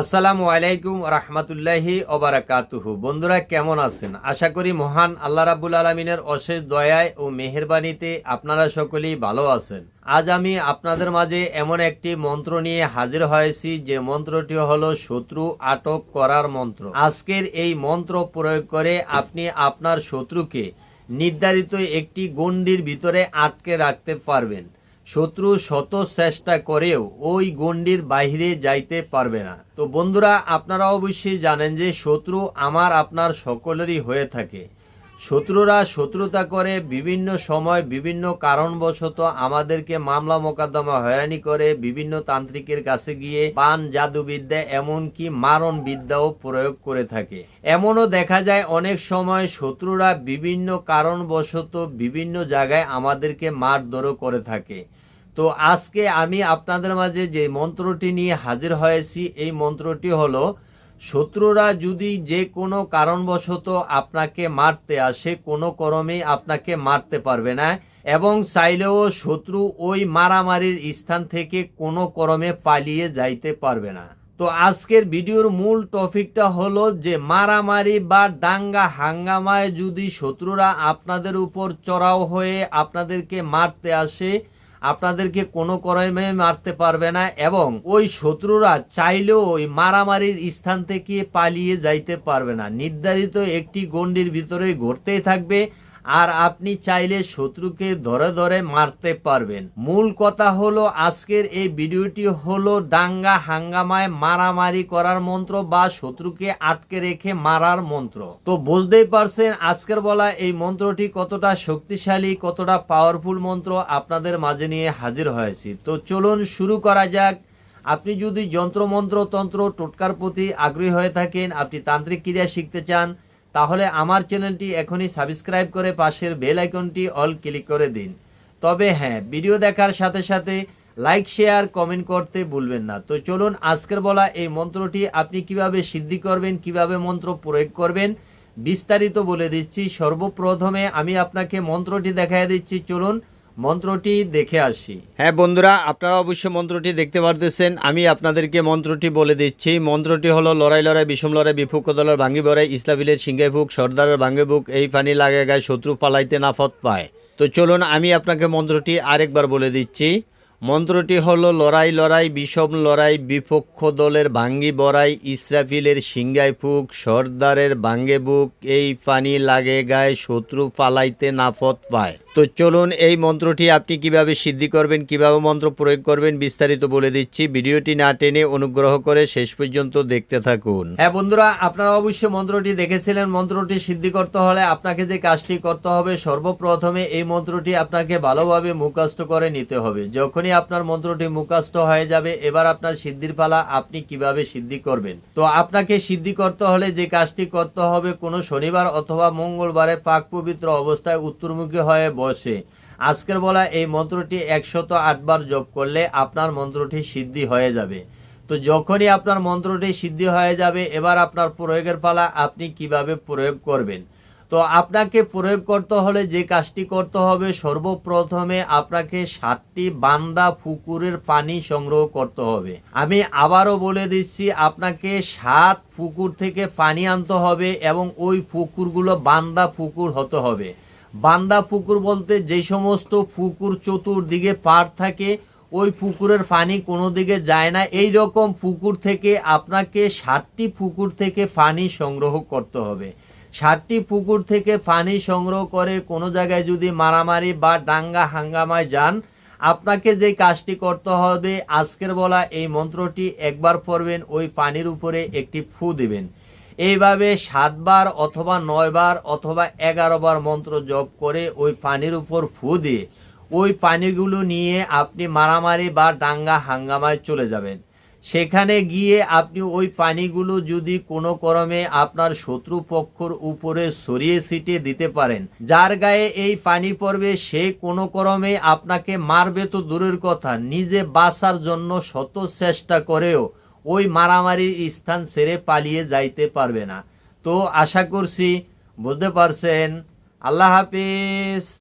আসসালামু আলাইকুম রহমতুল্লাহি ওবারাকাতুহু বন্ধুরা, কেমন আছেন? আশা করি মহান আল্লাহ রাবুল আলমিনের অশেষ দয়ায় ও মেহেরবানিতে আপনারা সকলেই ভালো আছেন। আজ আমি আপনাদের মাঝে এমন একটি মন্ত্র নিয়ে হাজির হয়েছি, যে মন্ত্রটি হলো শত্রু আটক করার মন্ত্র। আজকের এই মন্ত্র প্রয়োগ করে আপনি আপনার শত্রুকে নির্ধারিত একটি গণ্ডির ভিতরে আটকে রাখতে পারবেন। শত্রু শত চেষ্টা করেও ওই গণ্ডির বাইরে যাইতে পারবে না। তো বন্ধুরা আপনারা অবশ্যই জানেন যে শত্রু আমার, আপনার সকলেরই হয়ে থাকে। শত্রুরা শত্রুতা করে, বিভিন্ন সময় বিভিন্ন কারণবশত আমাদেরকে মামলা মোকদ্দমা হয়রানি করে, বিভিন্ন তান্ত্রিকের কাছে গিয়ে পান জাদুবিদ্যা এমনকি মারণ বিদ্যাও প্রয়োগ করে থাকে। এমনও দেখা যায় অনেক সময় শত্রুরা বিভিন্ন কারণবশত বিভিন্ন জায়গায় আমাদেরকে মারধরও করে থাকে। তো আজকে আমি আপনাদের মাঝে যে মন্ত্রটি নিয়ে হাজির হয়েছি, এই মন্ত্রটি হলো শত্রুরা যদি যে কোনো কারণবশত আপনাকে মারতে আসে, কোনো করমেই আপনাকে মারতে পারবে না এবং চাইলেও শত্রু ওই মারামারির স্থান থেকে কোনো করমে পালিয়ে যাইতে পারবে না। তো আজকের ভিডিওর মূল টপিকটা হলো যে মারামারি বা দাঙ্গা হাঙ্গামায় যদি শত্রুরা আপনাদের উপর চড়াও হয়ে আপনাদেরকে মারতে আসে আপনাদেরকে কোনো করমে মারতে পারবে না এবং ওই শত্রুরা চাইলেও ওই মারামারির স্থান থেকে পালিয়ে যাইতে পারবে না। নির্ধারিত একটি গণ্ডির ভিতরে ঘটতেই থাকবে। আর আপনি চাইলে শত্রুকে ধরে ধরে মারতে পারবেন। মূল কথা হলো, আজকের এই ভিডিওটি হলো ডাঙ্গা হাঙ্গামায় মারামারি করার মন্ত্র বা শত্রুকে আটকে রেখে মারার মন্ত্র। তো বুঝতেই পারছেন, আজকের বলা এই মন্ত্রটি কতটা শক্তিশালী, কতটা পাওয়ারফুল মন্ত্র আপনাদের মাঝে নিয়ে হাজির হয়েছি। তো চলুন শুরু করা যাক। আপনি যদি যন্ত্রমন্ত্র তন্ত্র টোটকার প্রতি আগ্রহী হয়ে থাকেন, আপনি তান্ত্রিক ক্রিয়া শিখতে চান তাহলে আমার চ্যানেলটি এখনই সাবস্ক্রাইব করে পাশের বেল আইকনটি অল ক্লিক করে দিন। তবে হ্যাঁ ভিডিও দেখার সাথে সাথে লাইক, শেয়ার, কমেন্ট করতে ভুলবেন না। তো চলুন আজকের বলা এই মন্ত্রটি আপনি কীভাবে সিদ্ধি করবেন, কীভাবে মন্ত্র প্রয়োগ করবেন, বিস্তারিত বলে দিচ্ছি। সর্বপ্রথমে আমি আপনাকে মন্ত্রটি দেখাই দিচ্ছি। চলুন মন্ত্রটি দেখে আসি। হ্যাঁ বন্ধুরা, আপনারা অবশ্যই মন্ত্রটি দেখতে পারতেছেন। আমি আপনাদেরকে মন্ত্রটি বলে দিচ্ছি। মন্ত্রটি হলো, লড়াই লড়াই, বিষম লড়াই বিফুক দলের ভাঙ্গি বড়াই ইসলাবিলের সিংহাই ফুক সর্দারের ভাঙ্গে বুক এই পানি লাগে গায়ে শত্রু পালাইতে নাফত পায়। তো চলুন, আমি আপনাকে মন্ত্রটি আরেকবার বলে দিচ্ছি। মন্ত্রটি হলো, লড়াই লড়াই, বিষম লড়াই, বিপক্ষ দলের ভাঙ্গি বড়াই, ইসরাফিলের সিংগাই ফুক, সর্দারের ভাঙ্গে বুক, এই পানি লাগে গায়ে, শত্রু পালাইতে নাফত পায়। তো চলুন এই মন্ত্রটি আপনি কীভাবে সিদ্ধি করবেন, কীভাবে মন্ত্র প্রয়োগ করবেন, বিস্তারিত বলে দিচ্ছি। ভিডিওটি না টেনে অনুগ্রহ করে শেষ পর্যন্ত দেখতে থাকুন। হ্যাঁ বন্ধুরা, আপনারা অবশ্যই মন্ত্রটি দেখেছিলেন। মন্ত্রটি সিদ্ধি করতে হলে আপনাকে যে কাজটি করতে হবে, সর্বপ্রথমে এই মন্ত্রটি আপনাকে ভালোভাবে মুখস্থ করে নিতে হবে। যখনই আপনার মন্ত্রটি মুখস্থ হয়ে যাবে। এবার আপনার সিদ্ধির পালা আপনি কীভাবে সিদ্ধি করবেন? তো আপনাকে সিদ্ধি করতে হলে যে কাজটি করতে হবে, কোনো শনিবার অথবা মঙ্গলবারে পাক পবিত্র অবস্থায় উত্তরমুখী হয়ে বসে। আজকের বলা এই মন্ত্রটি একশত আটবার জপ করলে আপনার মন্ত্রটি সিদ্ধি হয়ে যাবে। তো যখনই আপনার মন্ত্রটি সিদ্ধি হয়ে যাবে, এবার আপনার প্রয়োগের পালা আপনি কীভাবে প্রয়োগ করবেন? তো আপনাকে প্রয়োগ করতে হলে যে কাজটি করতে হবে, সর্বপ্রথমে আপনাকে সাতটি বান্দা পুকুরের পানি সংগ্রহ করতে হবে। আমি আবারও বলে দিচ্ছি, আপনাকে সাত পুকুর থেকে পানি আনতে হবে এবং ওই পুকুরগুলো বান্দা পুকুর হতে হবে। বান্দা পুকুর বলতে যে সমস্ত পুকুর চতুর্দিকে পার থাকে, ওই পুকুরের পানি কোনো দিকে যায় না। এই রকম পুকুর থেকে আপনাকে সাতটি পুকুর থেকে পানি সংগ্রহ করতে হবে। ষাটটি পুকুর থেকে পানি সংগ্রহ করে কোনো জায়গায় যদি মারামারি বা ডাঙ্গা হাঙ্গামায় যান, আপনাকে যে কাজটি করতে হবে, আজকের বলা এই মন্ত্রটি একবার পড়বেন, ওই পানির উপরে একটি ফু দিবেন। এইভাবে সাতবার অথবা নয়বার অথবা এগারো বার মন্ত্র জপ করে ওই পানির উপর ফু দিয়ে ওই পানিগুলো নিয়ে আপনি মারামারি বা ডাঙ্গা হাঙ্গামায় চলে যাবেন। সেখানে গিয়ে আপনি ওই পানিগুলো যদি কোনো ক্রমে আপনার শত্রু পক্ষর উপরে সরিয়ে ছিটিয়ে দিতে পারেন, যার গায়ে এই পানি পড়বে, সে কোনো ক্রমে আপনাকে মারবে তো দূরের কথা, নিজে বাঁচার জন্য শত চেষ্টা করেও ওই মারামারির স্থান ছেড়ে পালিয়ে যাইতে পারবে না। তো আশা করছি বুঝতে পারছেন। আল্লাহ হাফিজ।